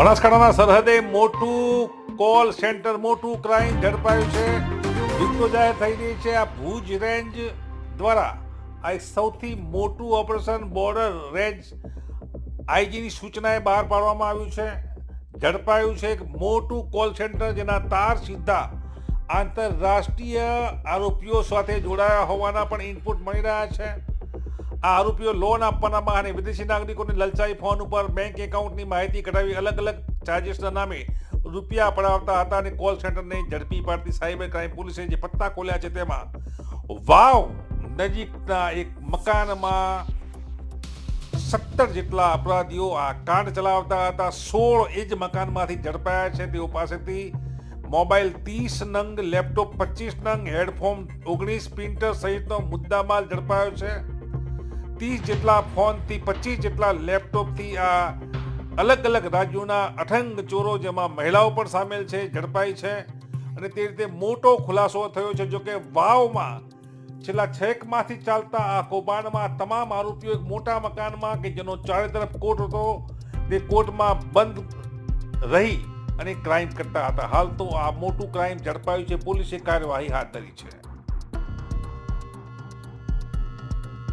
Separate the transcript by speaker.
Speaker 1: બનાસકાંઠાના સરહદે મોટું કોલ સેન્ટર મોટું ક્રાઇમ ઝડપાયું છે. વિગતો જાહેર થઈ રહી છે આ ભુજ રેન્જ દ્વારા. આ સૌથી મોટું ઓપરેશન બોર્ડર રેન્જ આઈજીની સૂચનાએ બહાર પાડવામાં આવ્યું છે. ઝડપાયું છે એક મોટું કોલ સેન્ટર જેના તાર સીધા આંતરરાષ્ટ્રીય આરોપીઓ સાથે જોડાયા હોવાના પણ ઇનપુટ મળી રહ્યા છે. આ આરોપીઓ લોન આપવાના બહાને વિદેશી નાગરિકોને લલચાઈ ફોન ઉપર બેંક એકાઉન્ટની માહિતી કઢાવી અલગ અલગ ચાર્જીસના નામે રૂપિયા પડાવતા હતા અને કોલ સેન્ટરને ઝડપી પાડતી સાયબર ક્રાઇમ પોલીસે જે પત્તા ખોલ્યા છે તેમાં, વાવ, નજીકના એક મકાનમાં સત્તર જેટલા અપરાધીઓ આ કાંડ ચલાવતા હતા. સોળ એ જ મકાનમાંથી ઝડપાયા છે. તેઓ પાસેથી મોબાઈલ ત્રીસ નંગ, લેપટોપ પચીસ નંગ, હેડફોન ઓગણીસ, પ્રિન્ટર સહિતનો મુદ્દામાલ ઝડપાયો છે. ત્રીસ જેટલા ફોનથી પચીસ જેટલા લેપટોપથી આ અલગ અલગ રાજ્યોના અઠંગ ચોરો જેમાં મહિલાઓ પણ સામેલ છે, ઝડપાઈ છે. અને તે રીતે મોટો ખુલાસો થયો છે, જોકે વાવમાં છેલ્લા છેકમાંથી ચાલતા આ કૌભાંડમાં તમામ આરોપીઓ એક મોટા મકાનમાં કે જેનો ચારે તરફ કોર્ટ હતો, તે કોર્ટમાં બંધ રહી અને ક્રાઇમ કરતા હતા. હાલ તો આ મોટું ક્રાઇમ ઝડપાયું છે, પોલીસે કાર્યવાહી હાથ ધરી છે.